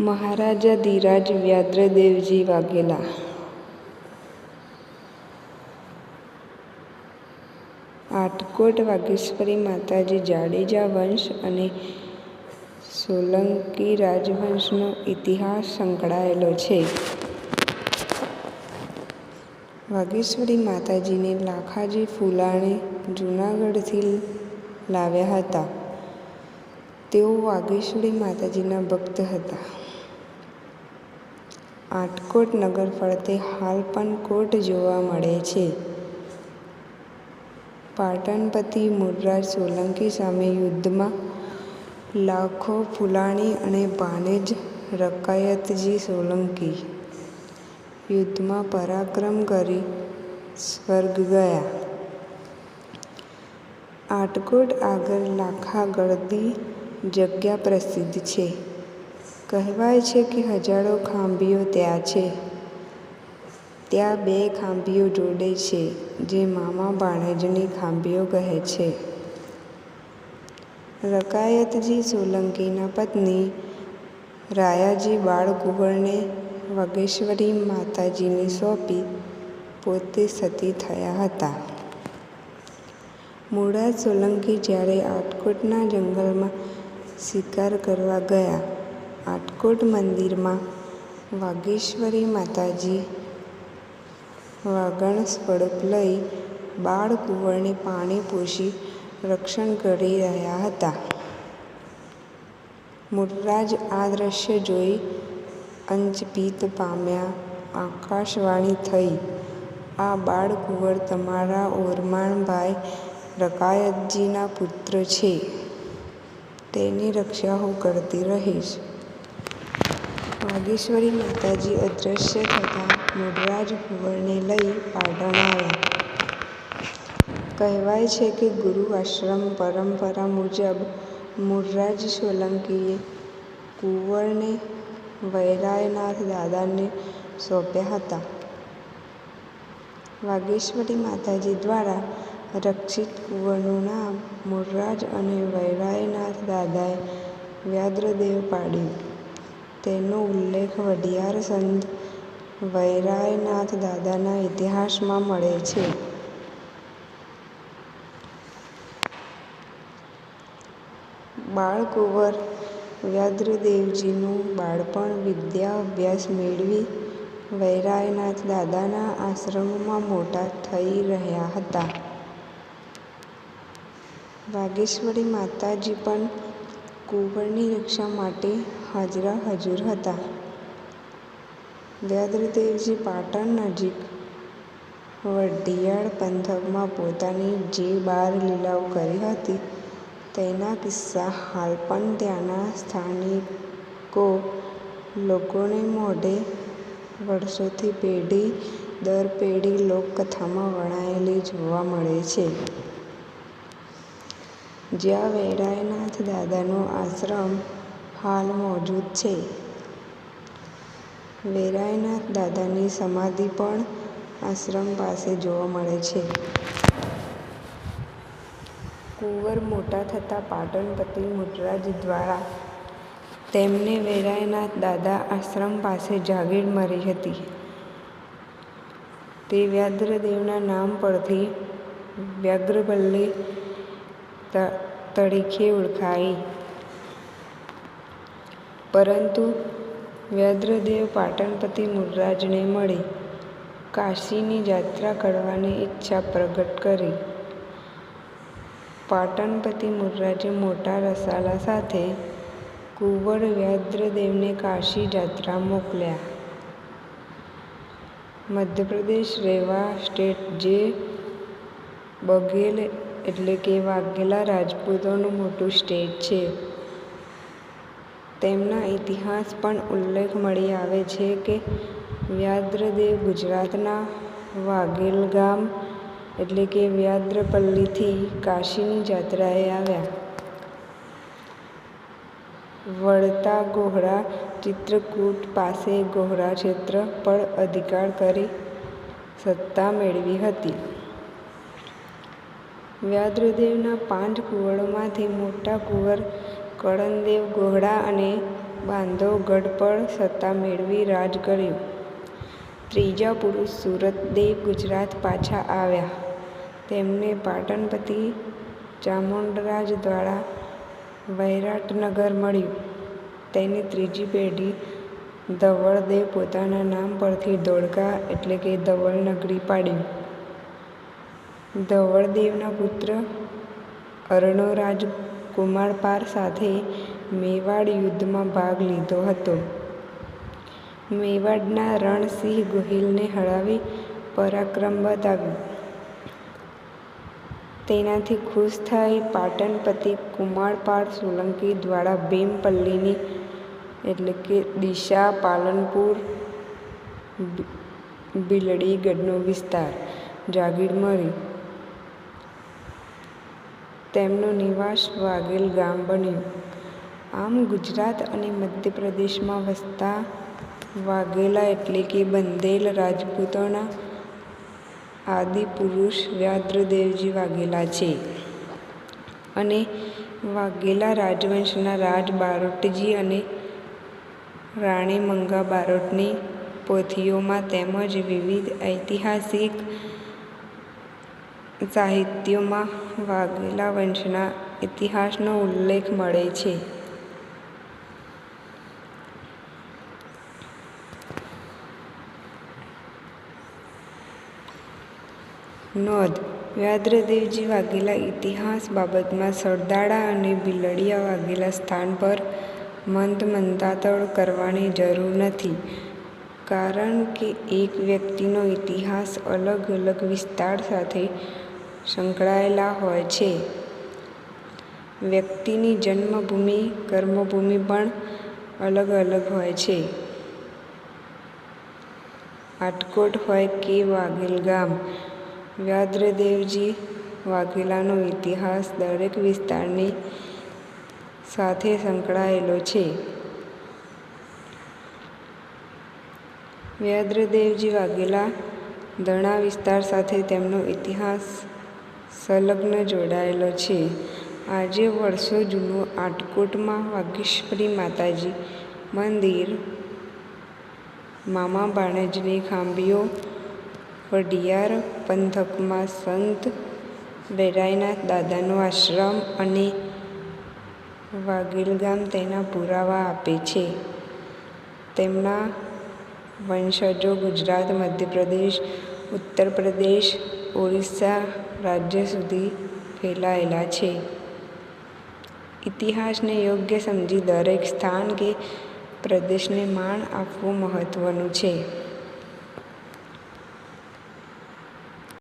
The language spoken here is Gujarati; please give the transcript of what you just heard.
મહારાજા ધીરાજ વ્યાદ્રદેવજી વાઘેલા. આટકોટ વાઘેશ્વરી માતાજી જાડેજા વંશ અને સોલંકી રાજવંશનો ઇતિહાસ સંકળાયેલો છે. વાઘેશ્વરી માતાજીને લાખાજી ફુલાણે જૂનાગઢથી લાવ્યા હતા. તેઓ વાઘેશ્વરી માતાજીના ભક્ત હતા. આટકોટ નગર ફરતે હાલ પણ કોટ જોવા મળે છે. પાટણપતિ મુરરાજ સોલંકી સામે યુદ્ધમાં લાખો ફુલાણી અને ભાનેજ રકાયતજી સોલંકી યુદ્ધમાં પરાક્રમ કરી સ્વર્ગ ગયા. આટકોટ આગળ લાખા ગળદી જગ્યા પ્રસિદ્ધ છે. કહેવાય છે કે હજારો ખાંભીઓ ત્યાં છે. ત્યાં બે ખાંભીઓ જોડે છે, જે મામા ભાણેજની ખાંભીઓ કહે છે. રકાયતજી સોલંકીના પત્ની રાયાજી બાળકુંવરને વાગેશ્વરી માતાજીને સોંપી પોતે સતી થયા હતા. મૂળા સોલંકી જ્યારે આટકોટના જંગલમાં શિકાર કરવા ગયા આટકોટ મંદિરમાં વાગેશ્વરી માતાજી વાગણ સ્વરૂપ લઈ બાળકુંવરને પાણી પોષી રક્ષણ કરી રહ્યા હતા. મુરરાજ આ દ્રશ્ય જોઈ અંજપીત પામ્યા. આકાશવાણી થઈ. આ બાળકુંવર તમારા ઓરમાણભાઈ રકાયતજીના પુત્ર છે. તેની રક્ષા હું કરતી રહીશ. વાગેશ્વરી માતાજી અદૃશ્ય થતાં મૂળરાજ કુંવરને લઈ પાટણ આવ્યા. કહેવાય છે કે ગુરુ આશ્રમ પરંપરા મુજબ મૂળરાજ સોલંકીએ કુંવરને વૈરાયનાથ દાદાને સોંપ્યા હતા. વાગેશ્વરી માતાજી દ્વારા રક્ષિત કુંવરનું નામ મૂળરાજ અને વૈરાયનાથ દાદાએ વ્યાદ્રદેવ પાડ્યું. તેનો ઉલ્લેખ વડિયાર સંત વૈરાયનાથ દાદાના ઇતિહાસમાં મળે છે. બાળકુંવર વ્યાદ્રદેવજીનું બાળપણ વિદ્યા અભ્યાસ મેળવી વૈરાયનાથ દાદાના આશ્રમમાં મોટા થઈ રહ્યા હતા. વાગેશ્વરી માતાજી પણ કુંવરની રક્ષા માટે હાજરા હજૂર હતા. વ્યાદ્રદેવજી પાટણ નજીક વઢિયાળ પંથકમાં પોતાની જે બાર લીલાઓ કરી હતી, તેના કિસ્સા હાલ પણ ત્યાંના સ્થાનિકો લોકોને મોઢે વર્ષોથી પેઢી દર પેઢી લોકકથામાં વણાયેલી જોવા મળે છે. જ્યાં વૈરાયનાથ દાદાનો આશ્રમ હાલ મોજૂદ છે. વેરાયનાથ દાદાની સમાધિ પણ આશ્રમ પાસે જોવા મળે છે. કુંવર મોટા થતાં પાટણપતિ મૂળરાજ દ્વારા તેમને વેરાયનાથ દાદા આશ્રમ પાસે જાગીર મળી હતી. તે વ્યાદ્રદેવના નામ પરથી વ્યાઘ્રપલ્લી તરીકે ઓળખાઈ. પરંતુ વ્યાદ્રદેવ પાટણપતિ મુરરાજને મળી કાશીની યાત્રા કરવાની ઈચ્છા પ્રગટ કરી. પાટણપતિ મુરરાજે મોટા રસાલા સાથે કુંવર વ્યાદ્રદેવને કાશી યાત્રા મોકલ્યા. મધ્યપ્રદેશ રેવા સ્ટેટ જે બઘેલ એટલે કે વાઘેલા રાજપૂતોનું મોટું સ્ટેટ છે. તેમના ઇતિહાસ પણ ઉલ્લેખ મળી આવે છે કે વ્યાદ્રદેવ ગુજરાતના વાઘેલ ગામ એટલે કે વ્યાદ્રપલ્લીથી કાશીની જાત્રાએ આવ્યા. વળતા ગોહરા ચિત્રકૂટ પાસે ગોહરા ક્ષેત્ર પર અધિકાર કરી સત્તા મેળવી હતી. વ્યાદ્રદેવના પાંચ કુંવરોમાંથી મોટા કુંવર કળનદેવ ગોહડા અને બાંધવગઢ પર સત્તા મેળવી રાજ કર્યું. ત્રીજા પુરુષ સુરતદેવ ગુજરાત પાછા આવ્યા. તેમને પાટણપતિ ચામુંડરાજ દ્વારા વૈરાટનગર મળ્યું. તેની ત્રીજી પેઢી ધવળદેવ પોતાના નામ પરથી ધોળકા એટલે કે ધવળનગરી પાડ્યું. ધવળદેવના પુત્ર અર્ણોરાજ કુમારપાળ સાથે મેવાડ યુદ્ધમાં ભાગ લીધો હતો. મેવાડના રણસિંહ ગોહિલને હરાવી પરાક્રમ બતાવ્યું. તેનાથી ખુશ થઈ પાટણપતિ કુમારપાળ સોલંકી દ્વારા ભીમપલ્લીની એટલે કે દિશા, પાલનપુર, બિલડીગઢનો વિસ્તાર જાગીર મળી તેમનું નિવાસ વાઘેલ ગામ બન્યું. આમ ગુજરાત અને મધ્યપ્રદેશમાં વસતા વાઘેલા એટલે કે બંધેલ રાજપૂતોના આદિપુરુષ વ્યાદ્રદેવજી વાઘેલા છે. અને વાઘેલા રાજવંશના રાજ બારોટજી અને રાણી મંગા બારોટની પોથીઓમાં તેમજ વિવિધ ઐતિહાસિક સાહિત્યોમાં વાઘેલા વંશના ઇતિહાસનો ઉલ્લેખ મળે છે. નોંધ વ્યાદ્રદેવજી વાઘેલા ઇતિહાસ બાબતમાં સરદાળા અને બિલડિયા વાઘેલા સ્થાન પર મંતમતાંતર કરવાની જરૂર નથી. કારણ કે એક વ્યક્તિનો ઇતિહાસ અલગ અલગ વિસ્તાર સાથે સંકળાયેલા હોય છે. વ્યક્તિની જન્મભૂમિ, કર્મભૂમિ પણ અલગ અલગ હોય છે. આટકોટ હોય કે વાઘેલ ગામ, વ્યાદ્રદેવજી વાઘેલાનો ઇતિહાસ દરેક વિસ્તારની સાથે સંકળાયેલો છે. વ્યાદ્રદેવજી વાઘેલા ધણા વિસ્તાર સાથે તેમનો ઇતિહાસ સંલગ્ન જોડાયેલો છે. આજે વર્ષો જૂનું આટકોટમાં વાઘેશ્વરી માતાજી મંદિર, મામા બાણેજની ખાંભીઓ, વઢિયાર પંથકમાં સંત વેરાઈનાથ દાદાનો આશ્રમ અને વાઘેલ ગામ તેના પુરાવા આપે છે. તેમના વંશજો ગુજરાત, મધ્યપ્રદેશ, ઉત્તરપ્રદેશ, ઓરિસ્સા રાજ્ય સુધી ફેલાયેલા છે. ઇતિહાસને યોગ્ય સમજી દરેક સ્થાન કે પ્રદેશને માણ આપવું મહત્ત્વનું છે.